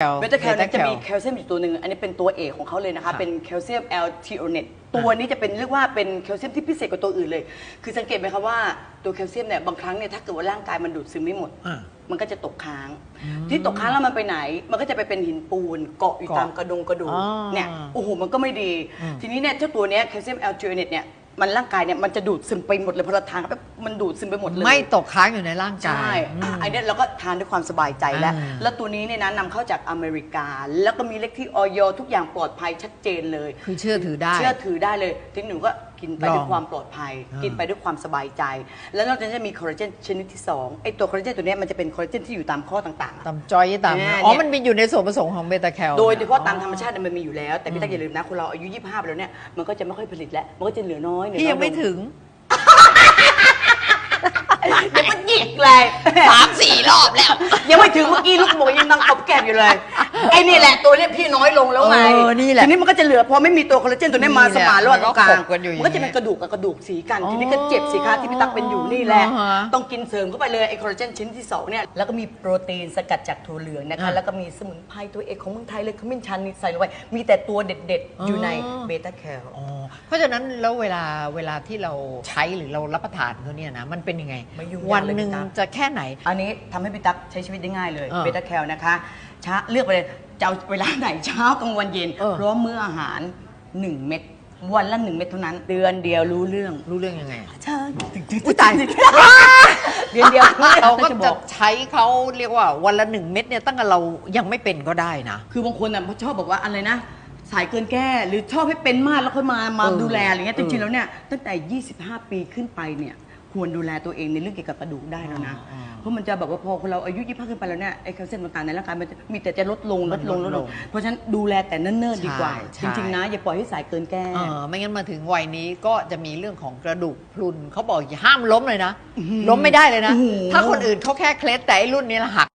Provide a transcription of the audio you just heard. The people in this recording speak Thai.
แคลเบต้าแคลเนี่ยจะมี Beta-Cal แคลเซียมอยู่ตัวหนึ่งอันนี้เป็นตัวเอกของเขาเลยนะคะเป็นแคลเซียมแอลทีโอเนตตัวนี้จะเป็นเรียกว่าเป็นแคลเซียมที่พิเศษกว่าตัวอื่นเลย คือสังเกตไหมคะว่าตัวแคลเซียมเนี่ยบางครั้งเนี่ยถ้าเกิดว่าร่างกายมันดูดซึมไม่หมดอ่ามันก็จะตกค้าง ที่ตกค้างแล้วมันไปไหน มันก็จะไปเป็นหินปูนเกาะอยู่เกาะตามกระดงกระดูกอ๋อเนี่ยโอ้โหมันก็ไม่ดีอืมทีนี้เนี่ยเจ้าตัวเนี้ยแคลเซียมแอลทีโอเนตเนี่ย มันร่างกายเนี่ยมันจะดูดซึมไปหมดเลยพอเราทานเข้าไปมันดูดซึมไปหมดเลย ไม่ตกค้างอยู่ในร่างกาใช่ยอะไอเนี้ยเราก็ทานด้วยความสบายใจแล้ว อ่าแล้วตัวนี้เนี่ยนะนำเข้าจากอเมริกา แล้วก็มีเลขที่ออยทุกอย่างปลอดภัยชัดเจนเลย คือเชื่อถือได้ เชื่อถือได้เลย ทีนี้หนูก็กินไปลองด้วยความปลอดภัย อ่ากิกินไปด้วยความสบายใจ แล้วนอกจากนั้นจะมีคอลลาเจนชนิดที่2ไอตัวคอลลาเจนตัวเนี้ยมันจะเป็นคอลลาเจนที่อยู่ตามข้อต่างๆตามจอยตามเนี่ยอ๋อมันมีอยู่ในส่วนผสมของเบต้าแคล โดยเฉพาะตามธรรมชาติเนี่ยมันมีอยู่แล้ว แต่พี่ตั๊กอย่าลืมนะคนเราอายุ 25ไปแล้วเนี่ยมันก็จะไม่ค่อยผลิตแล้ว มันก็จะเหลือน้อยเหลือพี่น้อยังไม่ลถึง เดี๋ยวมันหยิกเลยสามสี่รอบแล้ว ยังไม่ถึงเมื่อกี้ลูกหมูยังนั่งกบแกบอยู่เลยไอ้นี่แหละตัวเนี้ยพี่น้อยลงแล้วไงเออนี่แหละทีนี้มันก็จะเหลือพอไม่มีตัวคอลลาเจนตัวเนี้ยมานี่สแหละมานระหว่างมันตก็รงกลางขบกันอยู่อย่างมันก็จะเป็นนี้กระดูกกับกระดูกสีกันอ๋อทีนี้ก็เจ็บสิคะที่พี่ตั๊กเป็นอยู่นี่แหละอ๋อฮะต้องกินเสริมเข้าไปเลยไอ้คอลลาเจนชิ้นที่สองเนี่ยแล้วก็มีโปรตีนสกัดจากถั่วเหลืองนะคะอะแล้วก็มีสมุนไพรตัวเอกของเมืองไทยเลยขมิ้นชันนี่ใส่ลงไปมีแต่ตัวเด็ด ๆ อยู่ในอ๋อ เบต้าแคล อ๋อ เพราะฉะนั้นแล้วเวลาเวลาที่เราใช้หรือเรารับประทานเขาเนี่ยนะมันเป็นยังไง ไม่ยุ่งยากวันเลยหนึ่งพี่ตั๊ก จะแค่ไหน อันนี้ทำให้พี่ตั๊กใช้ชีวิตได้ง่ายเลยเออเบต้าแคลนะคะช้าเลือกไปเลยจะเอาเวลาไหนเช้ากลางวันเย็นเออ พร้อมมื้ออาหาร 1 เม็ดวันละ 1 เม็ดเท่านั้น เดือนเดียวรู้เรื่องรู้เรื่องยังไงใช่อุ๊ยตาย เดือนเดียวรู้องเราก็บจะอกใช้เขาเรียกว่าวันละหนึ่งเม็ดเนี่ยตั้งแต่เรายังไม่เป็นก็ได้นะ คือบางคนอะชอบบอกว่าอะไรนะ สายเกินแก้หรือชอบให้เป็นมากแล้วค่อยมามาเออดูแลอะไรเงี้ยเอจอริงๆแล้วเนี่ยตั้งแต่ 25 ปีขึ้นไปเนี่ยควรดูแลตัวเองในเรื่องเกี่ยวกับกระดูกได้แล้วนะอ่าเพราะมันจะแบบว่าพอคนเราอายุ25ขึ้นไปแล้วเนี่ยไอ้แคลเซียมต่างๆในร่างกายมันจะมีแต่จะลดลงลดลงมันลลดดลลงงเพราะฉะนั้นดูแลแต่เนิ่นๆดีกว่าใช่จริงๆนะ อย่าปล่อยให้สายเกินแก้เออไม่งั้นมาถึงวัยนี้ก็จะมีเรื่องของกระดูกพรุนเขาบอกอย่าห้ามล้มเลยนะ ล้มไม่ได้เลยนะโอ้โหถ้าคนอื่นเขาแค่เคล็ดแต่ไอ้รุ่นนี้ละหัก